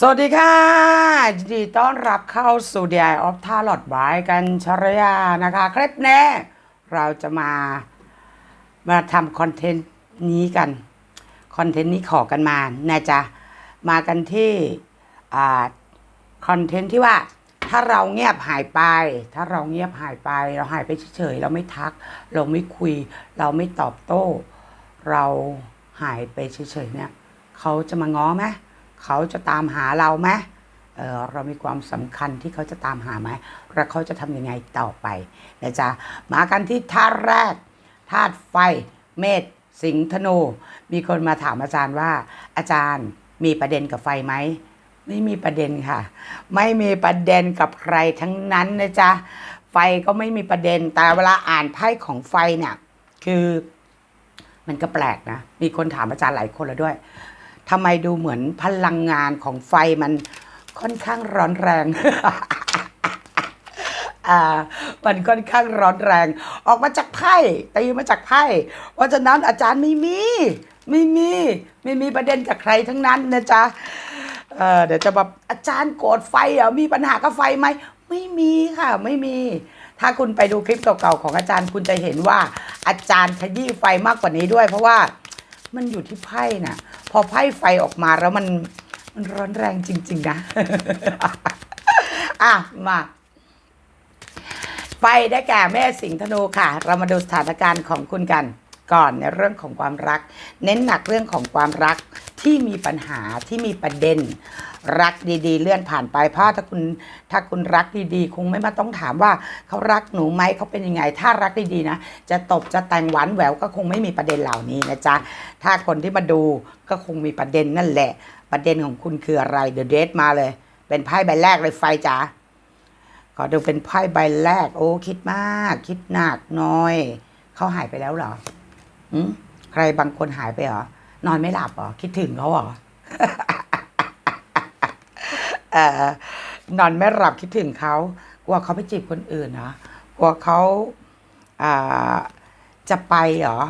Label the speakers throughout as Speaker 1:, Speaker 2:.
Speaker 1: สวัสดีค่ะยินดีต้อนรับเข้าสู่ DI of t a l o t by กันชรยานะคะ คลิปแน่เราจะมามาทำคอนเทนต์นี้กัน คอนเทนต์นี้ขอกันมานะจ๊ะ มากันที่คอนเทนต์ที่ว่าถ้าเราเงียบหายไป ถ้าเราเงียบหายไป เราหายไปเฉยๆเราไม่ทัก เราไม่คุย เราไม่ตอบโต้ เราหายไปเฉยๆเนี่ยเขาจะมาง้อไหม เขาจะตามหาเราไหมเเรามีความสำคัญที่เขาจะตามหาไหมแล้วเขาจะทำยังไงต่อไปนะจ๊ะมากันที่ธาตุแรกธาตุไฟ เมษสิงห์ธนู มีคนมาถามอาจารย์ว่า อาจารย์มีประเด็นกับไฟไหมไม่มีประเด็นค่ะ ไม่มีประเด็นกับใครทั้งนั้นนะจ๊ะไฟก็ไม่มีประเด็นแต่เวลาอ่านไพ่ของไฟเนี่ยคือมันก็แปลกนะ มีคนถามอาจารย์หลายคนแล้วด้วย ทำไมดูเหมือนพลังงานของไฟมันค่อนข้างร้อนแรง อ่า มันค่อนข้างร้อนแรง ออกมาจากไพ่ตีมาจากไพ่เพราะฉะนั้นอาจารย์ไม่มี ไม่มี ไม่มีประเด็นกับใครทั้งนั้นนะจ๊ะเออเดี๋ยวจะแบบอาจารย์โกรธไฟเหรอมีปัญหากับไฟไหมไม่มีค่ะ ไม่มี ถ้าคุณไปดูคลิปเก่าๆของอาจารย์คุณจะเห็นว่าอาจารย์ขยี้ไฟมากกว่านี้ด้วย เพราะว่า มันอยู่ที่ไพ่น่ะ พอไพ่ไฟออกมาแล้วมันมันร้อนแรงจริง ๆ นะ อะ มาไฟได้แก่แม่สิงธนูค่ะ เรามาดูสถานการณ์ของคุณกัน ก่อนในเรื่องของความรัก เน้นหนักเรื่องของความรักที่มีปัญหาที่มีประเด็น รักดีๆ เลื่อนผ่านไปเพราะถ้าคุณถ้าคุณรักดีๆ คงไม่มาต้องถามว่าเขารักหนูไหมเขาเป็นยังไง ถ้ารักดีๆนะจะตบจะแต่งหวานแหววก็คงไม่มีประเด็นเหล่านี้นะจ๊ะถ้าคนที่มาดูก็คงมีประเด็นนั่นแหละ ประเด็นของคุณคืออะไรเดอะเดทมาเลย เป็นไพ่ใบแรกเลยไฟจ๋าขอดูเป็นไพ่ใบแรก โอ้คิดมาก คิดหนักน้อย เขาหายไปแล้วเหรอ ใครบางคนหายไปเหรอนอนไม่หลับเหรอคิดถึงเขาเหรออนอนไม่หลับคิดถึงเขากลัวเขาไปจีบคนอื่นนะกลัวเขาอาจะไปเหรอ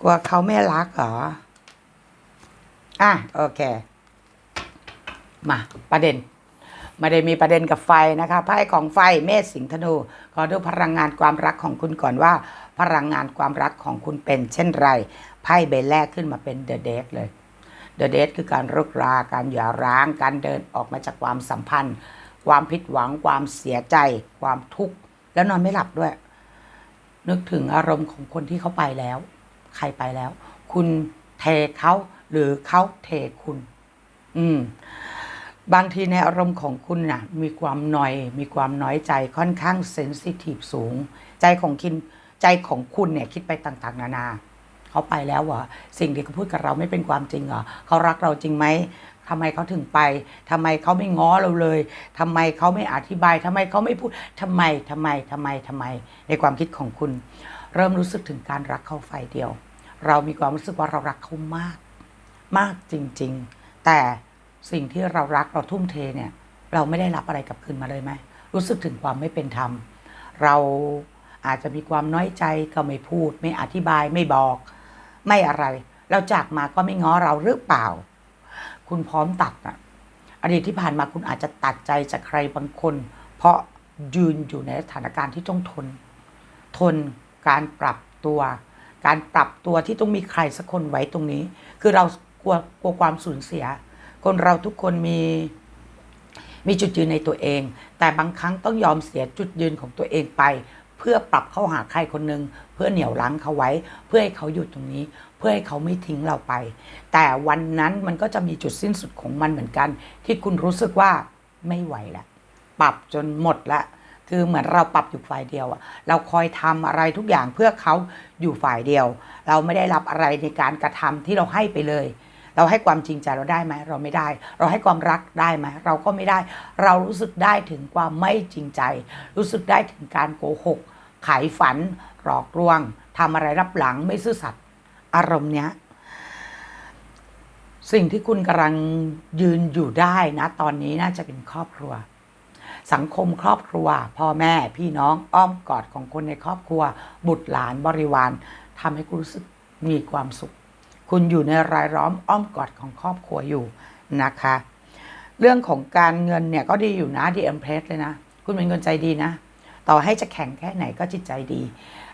Speaker 1: กลัวเขาไม่รักเหรออะโอเค มาประเด็น ไม่ได้มีประเด็นกับไฟนะคะไพ่ของไฟเมษสิงห์ธนูขอดูพลังงานความรักของคุณก่อนว่า พลังงานความรักของคุณเป็น เช่นไรไพ่ใบแรกขึ้นมาเป็นเดอะเดทเลยเดอะเดทคือการเลิกราการหย่าร้าง การเดินออกมาจากความสัมพันธ์ ความผิดหวังความเสียใจ ความทุกข์แล้วนอนไม่หลับด้วย นึกถึงอารมณ์ของคนที่เขาไปแล้ว ใครไปแล้ว คุณเทเขาหรือเขาเทคุณ อืม บางทีในอารมณ์ของคุณน่ะมีความหน่อย มีความน้อยใจค่อนข้างเซนซิทีฟสูง ใจของคินใจของคุณเนี่ยคิดไปต่างๆ นานา เขาไปแล้วเหรอสิ่งที่เขาพูดกับเราไม่เป็นความจริงเหรอเขารักเราจริงไหมทำไมเขาถึงไปทำไมเขาไม่ง้อเราเลยทำไมเขาไม่อธิบายทำไมเขาไม่พูดทำไมทำไมทำไมทำไม ในความคิดของคุณ เริ่มรู้สึกถึงการรักเขาไฟเดียว เรามีความรู้สึกว่าเรารักเขามาก มากจริง ๆ แต่ สิ่งที่เรารักเราทุ่มเทเนี่ย เราไม่ได้รับอะไรกลับคืนมาเลยไหมรู้สึกถึงความไม่เป็นธรรม เราอาจจะมีความน้อยใจก็ไม่พูด ไม่อธิบายไม่บอก ไม่อะไร เราจากมาก็ไม่ง้อเราหรือเปล่า คุณพร้อมตัดอะอดีตที่ผ่านมาคุณอาจจะตัดใจจากใครบางคน เพราะยืนอยู่ในสถานการณ์ที่ต้องทน ทนการปรับตัว การปรับตัวที่ต้องมีใครสักคนไว้ตรงนี้ คือเรากลัวกลัวความสูญเสีย คนเราทุกคนมีมีจุดยืนในตัวเอง แต่บางครั้งต้องยอมเสียจุดยืนของตัวเองไป เพื่อปรับเข้าหาใครคนหนึ่งเพื่อเหนี่ยวรั้งเขาไว้ เพื่อให้เขาอยู่ตรงนี้ เพื่อให้เขาไม่ทิ้งเราไป แต่วันนั้นมันก็จะมีจุดสิ้นสุดของมันเหมือนกัน ที่คุณรู้สึกว่าไม่ไหวแล้วปรับจนหมดละคือเหมือนเราปรับอยู่ฝ่ายเดียวอะเราคอยทำอะไรทุกอย่างเพื่อเขาอยู่ฝ่ายเดียว เราไม่ได้รับอะไรในการกระทำที่เราให้ไปเลย เราให้ความจริงใจเราได้ไหมเราไม่ได้ เราให้ความรักได้ไหมเราก็ไม่ได้ เรารู้สึกได้ถึงความไม่จริงใจ รู้สึกได้ถึงการโกหก ขายฝัน หลอกลวงทำอะไรรับหลังไม่ซื่อสัตย์อารมณ์เนี้ยสิ่งที่คุณกำลังยืนอยู่ได้นะตอนนี้น่าจะเป็นครอบครัว สังคมครอบครัว พ่อแม่พี่น้องอ้อมกอดของคนในครอบครัว บุตรหลานบริวารทำให้คุณรู้สึกมีความสุข คุณอยู่ในรายล้อมอ้อมกอดของครอบครัวอยู่นะคะ เรื่องของการเงินเนี่ยก็ดีอยู่นะดีเอ็มเพรสเลยนะ คุณเป็นคนใจดีนะ ต่อให้จะแข็งแค่ไหนก็จิตใจดี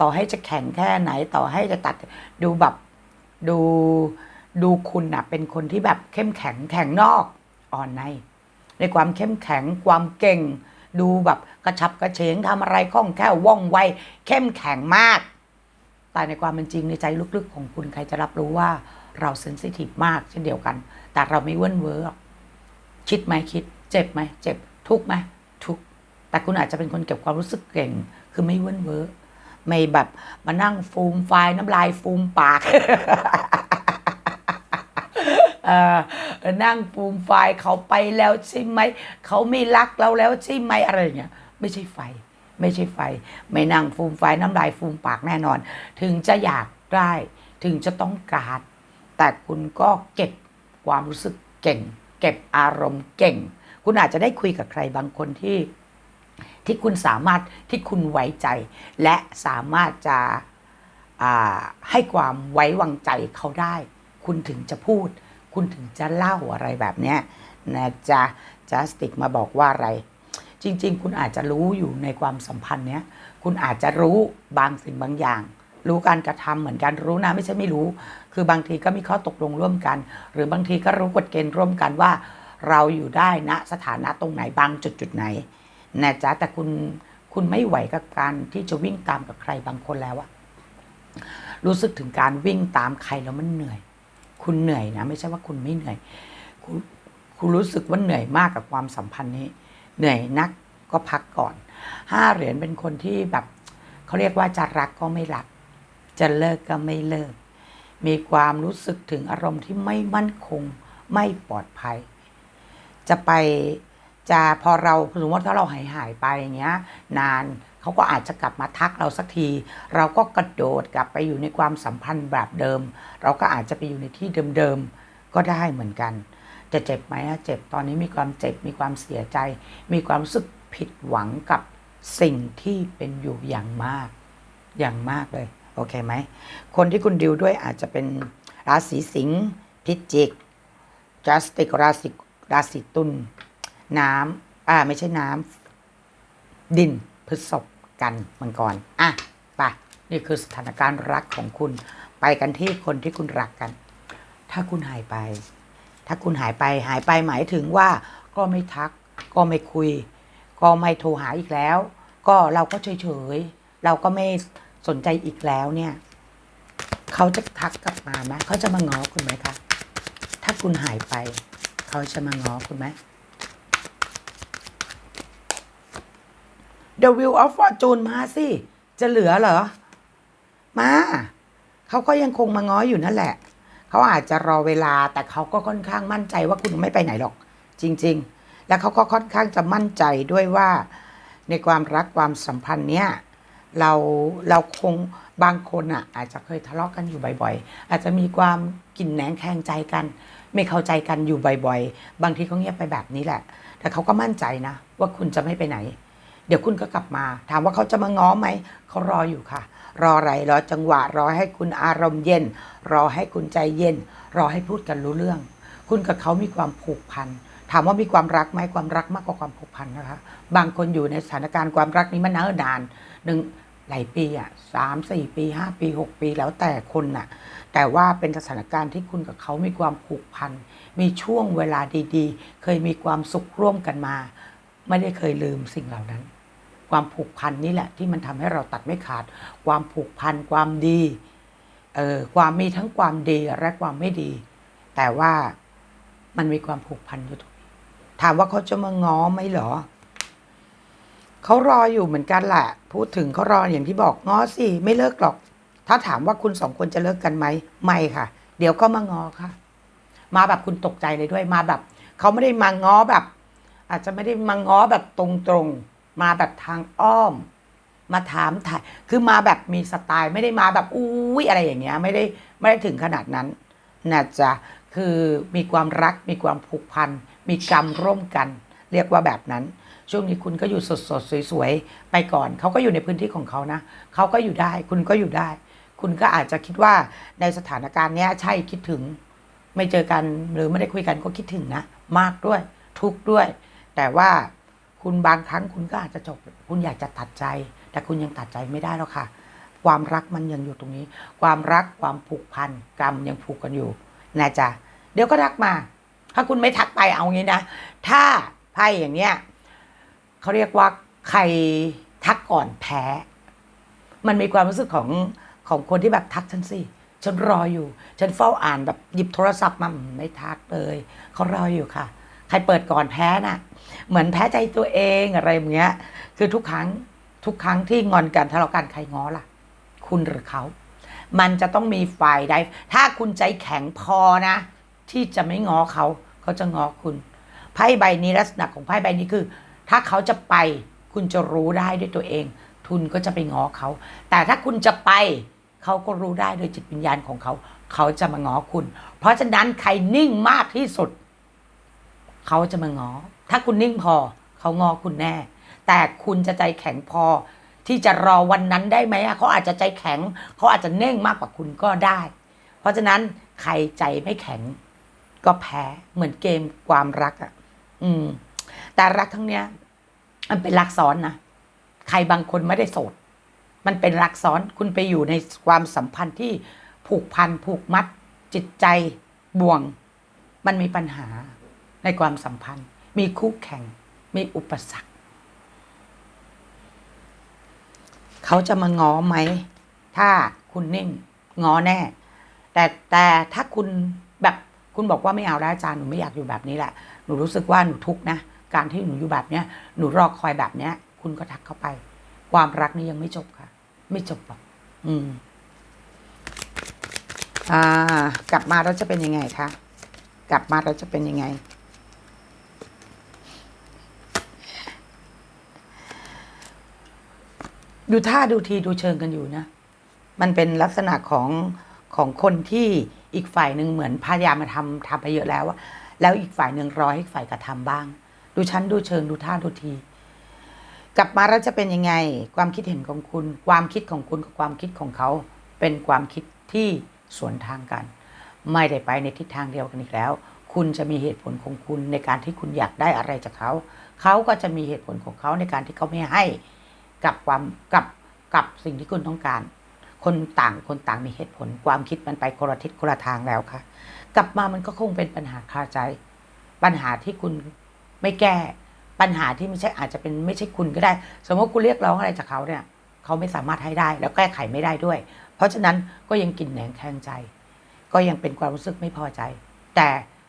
Speaker 1: ต่อให้จะแข็งแค่ไหน ต่อให้จะตัดดูแบบดูดูคุณนะเป็นคนที่แบบเข้มแข็งแข็งนอกอ่อนใน ในความเข้มแข็งความเก่ง ดูแบบกระชับกระเฉงทำอะไรคล่องแคล่วว่องไวเข้มแข็งมาก แต่ในความเป็นจริงในใจลึกๆ ของคุณใครจะรับรู้ว่าเราเซนซิทีฟมากเช่นเดียวกัน แต่เราไม่เว้นเวอร์คิดไหมคิด เจ็บไหมเจ็บ ทุกไหมทุก แต่คุณอาจจะเป็นคนเก็บความรู้สึกเก่ง คือไม่เว้นเวอร์ไม่แบบมานั่งฟูมไฟน้ำลายฟูมปากเออนั่งฟูมไฟเขาไปแล้วใช่ไหม เขาไม่รักเราแล้วใช่ไหมอะไรอย่างเงี้ย ไม่ใช่ไฟ ไม่ใช่ไฟ ไม่นั่งฟูมไฟน้ำลายฟูมปากแน่นอน ถึงจะอยากได้ถึงจะต้องการ แต่คุณก็เก็บความรู้สึกเก่ง เก็บอารมณ์เก่ง คุณอาจจะได้คุยกับใครบางคนที่ ที่คุณสามารถที่คุณไว้ใจ และสามารถจะให้ความไว้วางใจเขาได้ คุณถึงจะพูด คุณถึงจะเล่าอะไรแบบนี้นะจ๊ะจัสติกมาบอกว่าอะไร จริง ๆ คุณอาจจะรู้อยู่ในความสัมพันธ์เนี้ย คุณอาจจะรู้บางสิ่งบางอย่าง รู้การกระทำเหมือนกันรู้นะไม่ใช่ไม่รู้ คือบางทีก็มีข้อตกลงร่วมกัน หรือบางทีก็รู้กฎเกณฑ์ร่วมกันว่า เราอยู่ได้ณสถานะตรงไหนบางจุดจุดไหนนะจ๊ะแต่คุณคุณไม่ไหวกับการที่จะวิ่งตามกับใครบางคนแล้วอะรู้สึกถึงการวิ่งตามใครแล้วมันเหนื่อย คุณเหนื่อยนะ ไม่ใช่ว่าคุณไม่เหนื่อย คุณคุณรู้สึกว่าเหนื่อยมากกับความสัมพันธ์นี้ เหนื่อยนักก็พักก่อนห้าเหรียญเป็นคนที่แบบเขาเรียกว่าจะรักก็ไม่รัก จะเลิกก็ไม่เลิก มีความรู้สึกถึงอารมณ์ที่ไม่มั่นคงไม่ปลอดภัย จะไปจะพอเราสมมติถ้าเราหายหายไปอย่างเงี้ย นานเขาก็อาจจะกลับมาทักเราสักที เราก็กระโดดกลับไปอยู่ในความสัมพันธ์แบบเดิม เราก็อาจจะไปอยู่ในที่เดิมๆก็ได้เหมือนกัน จะเจ็บไหมอะเจ็บตอนนี้มีความเจ็บมีความเสียใจ มีความรู้สึกผิดหวังกับสิ่งที่เป็นอยู่อย่างมาก อย่างมากเลย โอเคไหม คนที่คุณดิวด้วยอาจจะเป็นราศีสิงห์พิจิกจัสติกราศีราศีตุลน้ำอ่าไม่ใช่น้ำดินพฤษภกันมังกรอะไปนี่คือสถานการณ์รักของคุณ ไปกันที่คนที่คุณรักกัน ถ้าคุณหายไป ถ้าคุณหายไปหายไปหมายถึงว่าก็ไม่ทัก ก็ไม่คุย ก็ไม่โทรหาอีกแล้ว ก็เราก็เฉยๆเราก็ไม่สนใจอีกแล้วเนี่ย เขาจะทักกลับมาไหมเขาจะมาง้อคุณไหมคะถ้าคุณหายไป เขาจะมาง้อคุณไหม The Wheel of Fortune มาสิ จะเหลือเหรอ มา เขาก็ยังคงมาง้ออยู่นั่นแหละ เขาอาจจะรอเวลาแต่เขาก็ค่อนข้างมั่นใจว่าคุณไม่ไปไหนหรอก จริง ๆ และเขาก็ค่อนข้างจะมั่นใจด้วยว่า ในความรักความสัมพันธ์เนี้ยเราเราคงบางคนอะ อาจจะเคยทะเลาะกันอยู่บ่อยๆ อาจจะมีความกินแหนงแข่งใจกัน ไม่เข้าใจกันอยู่บ่อยๆ บางทีเขาเงียบไปแบบนี้แหละ แต่เขาก็มั่นใจนะ ว่าคุณจะไม่ไปไหน เดี๋ยวคุณก็กลับมา ถามว่าเขาจะมาง้อไหมเขารออยู่ค่ะ รออะไรรอจังหวะ รอให้คุณอารมณ์เย็น รอให้คุณใจเย็น รอให้พูดกันรู้เรื่อง คุณกับเขามีความผูกพันถามว่ามีความรักไหมความรักมากกว่าความผูกพันนะคะ บางคนอยู่ในสถานการณ์ความรักนี้มันเนิ่นนานหนึ่งหลายปีอะสามสี่ปีห้าปีหกปีแล้วแต่คนน่ะ แต่ว่าเป็นสถานการณ์ที่คุณกับเขามีความผูกพัน มีช่วงเวลาดีๆ เคยมีความสุขร่วมกันมา ไม่ได้เคยลืมสิ่งเหล่านั้น ความผูกพันนี่แหละ ที่มันทำให้เราตัดไม่ขาด ความผูกพันความดีเออความมีทั้งความดีและความไม่ดี แต่ว่ามันมีความผูกพันอยู่ตรงนี้ถามว่าเขาจะมาง้อไหมเหรอเขารออยู่เหมือนกันแหละ พูดถึงเขารออย่างที่บอกง้อสิไม่เลิกหรอก ถ้าถามว่าคุณสองคนจะเลิกกันไหมไม่ค่ะ เดี๋ยวก็มาง้อค่ะ มาแบบคุณตกใจเลยด้วยมาแบบเขาไม่ได้มาง้อแบบ อาจจะไม่ได้มาง้อแบบตรงๆ มาแบบทางอ้อม มาถามถ่ายคือมาแบบมีสไตล์ไม่ได้มาแบบอุ้ยอะไรอย่างเงี้ยไม่ได้ไม่ได้ถึงขนาดนั้นนะจ๊ะคือมีความรักมีความผูกพัน มีกรรมร่วมกัน เรียกว่าแบบนั้น ช่วงนี้คุณก็อยู่สดสดสวยๆ ไปก่อน เขาก็อยู่ในพื้นที่ของเขานะ เขาก็อยู่ได้ คุณก็อยู่ได้ คุณก็อาจจะคิดว่าในสถานการณ์นี้ใช่คิดถึง ไม่เจอกันหรือไม่ได้คุยกันก็คิดถึงนะ มากด้วย ทุกข์ด้วย แต่ว่า คุณบางครั้งคุณก็อาจจะจบ คุณอยากจะตัดใจ แต่คุณยังตัดใจไม่ได้หรอกค่ะ ความรักมันยังอยู่ตรงนี้ ความรักความผูกพันกรรมยังผูกกันอยู่นะจ๊ะเดี๋ยวก็ทักมา ถ้าคุณไม่ทักไปเอางี้นะ ถ้าไพ่อย่างเนี้ยเขาเรียกว่าใครทักก่อนแพ้ มันมีความรู้สึกของของคนที่แบบทักฉันสิฉันรออยู่ ฉันเฝ้าอ่านแบบหยิบโทรศัพท์มาไม่ทักเลยเขารออยู่ค่ะ รเปิดก่อนแพ้น่ะ เหมือนแพ้ใจตัวเองอะไรอย่างเงี้ย คือทุกครั้งทุกครั้งที่งอนกันทะเลาะกันใครง้อล่ะ คุณหรือเขา มันจะต้องมีฝ่ายใด ถ้าคุณใจแข็งพอนะ ที่จะไม่ง้อเขาเขาจะง้อคุณไพ่ใบนี้ลักษณะของไพ่ใบนี้คือ ถ้าเขาจะไป คุณจะรู้ได้ด้วยตัวเอง ทุนก็จะไปง้อเขา แต่ถ้าคุณจะไปเขาก็รู้ได้โดยจิตวิญญาณของเขา เขาจะมาง้อคุณ เพราะฉะนั้นใครนิ่งมากที่สุด เขาจะมางอ ถ้าคุณนิ่งพอเขางอคุณแน่ แต่คุณจะใจแข็งพอ ที่จะรอวันนั้นได้ไหมอะเขาอาจจะใจแข็ง เขาอาจจะเน่งมากกว่าคุณก็ได้ เพราะฉะนั้นใครใจไม่แข็ง ก็แพ้เหมือนเกมความรักอะอืม แต่รักทั้งเนี้ย มันเป็นรักซ้อนนะใครบางคนไม่ได้โสด มันเป็นรักซ้อนคุณไปอยู่ในความสัมพันธ์ที่ผูกพันผูกมัดจิตใจบ่วง มันมีปัญหา ในความสัมพันธ์ มีคู่แข่ง มีอุปสรรค เขาจะมาง้อไหม ถ้าคุณนิ่งง้อแน่ แต่แต่ถ้าคุณแบบคุณบอกว่าไม่เอาแล้วอาจารย์หนูไม่อยากอยู่แบบนี้แหละ หนูรู้สึกว่าหนูทุกข์นะ การที่หนูอยู่แบบเนี้ยหนูรอคอยแบบเนี้ย คุณก็ทักเข้าไป ความรักนี้ยังไม่จบค่ะ ไม่จบหรอก อืม อ่า กลับมาแล้วจะเป็นยังไงคะ กลับมาแล้วจะเป็นยังไง ดูท่าดูทีดูเชิงกันอยู่นะ มันเป็นลักษณะของของคนที่อีกฝ่ายหนึ่งเหมือนพยายามมาทำทำไปเยอะแล้วแล้วอีกฝ่ายหนึ่งรอให้ฝ่ายกระทำบ้าง ดูชั้นดูเชิงดูท่าดูที กลับมาแล้วจะเป็นยังไง ความคิดเห็นของคุณ ความคิดของคุณกับความคิดของเขา เป็นความคิดที่สวนทางกัน ไม่ได้ไปในทิศทางเดียวกันอีกแล้ว คุณจะมีเหตุผลของคุณในการที่คุณอยากได้อะไรจากเขา เขาก็จะมีเหตุผลของเขาในการที่เขาไม่ให้ กับความกับกับสิ่งที่คุณต้องการ คนต่างคนต่างมีเหตุผล ความคิดมันไปคนละทิศคนละทางแล้วค่ะ กลับมามันก็คงเป็นปัญหาคาใจ ปัญหาที่คุณไม่แก้ ปัญหาที่ไม่ใช่อาจจะเป็นไม่ใช่คุณก็ได้ สมมติคุณเรียกร้องอะไรจากเขาเนี่ย เขาไม่สามารถให้ได้ แล้วแก้ไขไม่ได้ด้วย เพราะฉะนั้นก็ยังกินแหนงแทงใจ ก็ยังเป็นความรู้สึกไม่พอใจ แต่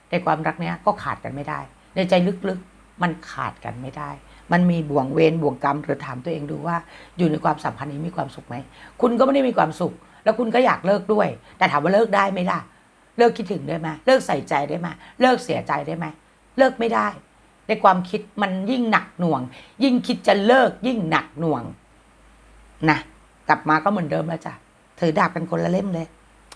Speaker 1: ในความรักเนี้ยก็ขาดกันไม่ได้ ในใจลึกๆมันขาดกันไม่ได้ มันมีบ่วงเวรบ่วงกรรมหรือถามตัวเองดูว่า อยู่ในความสัมพันธ์นี้มีความสุขไหมคุณก็ไม่ได้มีความสุข แล้วคุณก็อยากเลิกด้วย แต่ถามว่าเลิกได้ไหมล่ะ เลิกคิดถึงได้ไหมเลิกใส่ใจได้ไหมเลิกเสียใจได้ไหมเลิกไม่ได้ ในความคิดมันยิ่งหนักหน่วง ยิ่งคิดจะเลิกยิ่งหนักหน่วงนะกลับมาก็เหมือนเดิมแล้วจ้ะถือดาบกันคนละเล่มเลย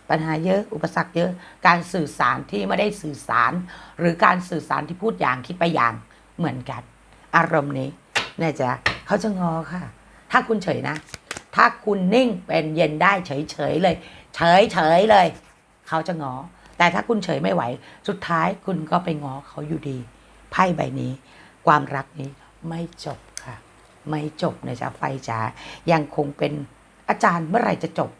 Speaker 1: ปัญหาเยอะอุปสรรคเยอะ การสื่อสารที่ไม่ได้สื่อสาร หรือการสื่อสารที่พูดอย่างคิดไปอย่างเหมือนกัน อารมณ์นี้นะจ๊ะเขาจะงอค่ะ ถ้าคุณเฉยนะ ถ้าคุณนิ่งเป็นเย็นได้เฉยเฉยๆเลย เฉยเฉยๆเลย เขาจะงอ แต่ถ้าคุณเฉยไม่ไหว สุดท้ายคุณก็ไปงอเขาอยู่ดี ไพ่ใบนี้ ความรักนี้ไม่จบค่ะ ไม่จบนะจ๊ะไฟจ๋ายังคงเป็นอาจารย์เมื่อไหร่จะจบ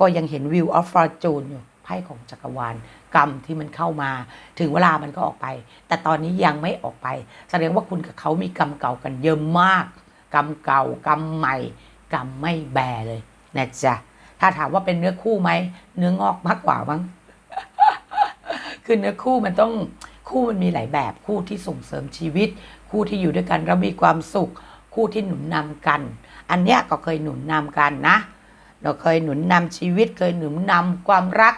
Speaker 1: ก็ยังเห็นวิวออฟฟอร์จูนอยู่ ไพ่ของจักรวาลกรรมที่มันเข้ามา ถึงเวลามันก็ออกไป แต่ตอนนี้ยังไม่ออกไป แสดงว่าคุณกับเขามีกรรมเก่ากันเยอะมาก กรรมเก่ากรรมใหม่ กรรมไม่แบเลยนะจ๊ะถ้าถามว่าเป็นเนื้อคู่ไหมเนื้องอกมากกว่ามั้งคือเนื้อคู่มันต้องคู่มันมีหลายแบบคู่ที่ส่งเสริมชีวิต คู่ที่อยู่ด้วยกันแล้วมีความสุข คู่ที่หนุนนำกัน อันเนี้ยก็เคยหนุนนำกันนะ เราเคยหนุนนำชีวิตเคยหนุนนำความรัก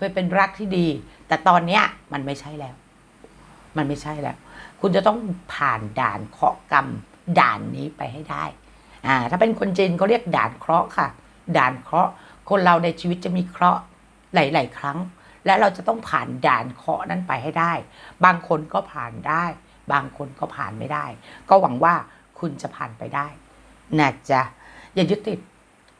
Speaker 1: เคยเป็นรักที่ดี แต่ตอนเนี้ยมันไม่ใช่แล้ว มันไม่ใช่แล้ว คุณจะต้องผ่านด่านเคราะกรรม ด่านนี้ไปให้ได้อ่าถ้าเป็นคนจีนเขาเรียกด่านเคราะห์ค่ะ ด่านเคราะห์คนเราในชีวิตจะมีเคราะห์หลาย ๆ ครั้ง และเราจะต้องผ่านด่านเคราะห์นั้นไปให้ได้ บางคนก็ผ่านได้ บางคนก็ผ่านไม่ได้ ก็หวังว่าคุณจะผ่านไปได้นะจ๊ะอย่ายึดติด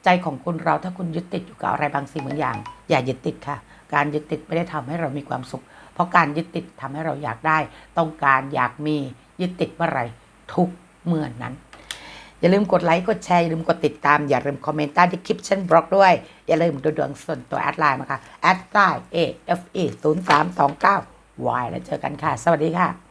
Speaker 1: ใจของคนเราถ้าคุณยึดติดอยู่กับอะไรบางสิ่งบางอย่าง อย่ายึดติดค่ะ การยึดติดไม่ได้ทำให้เรามีความสุข เพราะการยึดติดทำให้เราอยากได้ ต้องการอยากมียึดติดเมื่อไหรทุกเมื่อนนั้น อย่าลืมกดไลค์กดแชร์อย่าลืมกดติดตาม อย่าลืมคอมเมนต์ใต้ที่คลิปฉันบล็อกด้วย อย่าลืมดูดวงส่วนตัวแอดไลน์มาค่ะแอดไลน์ A F E 0 3 2 9 Y แล้วเจอกันค่ะ สวัสดีค่ะ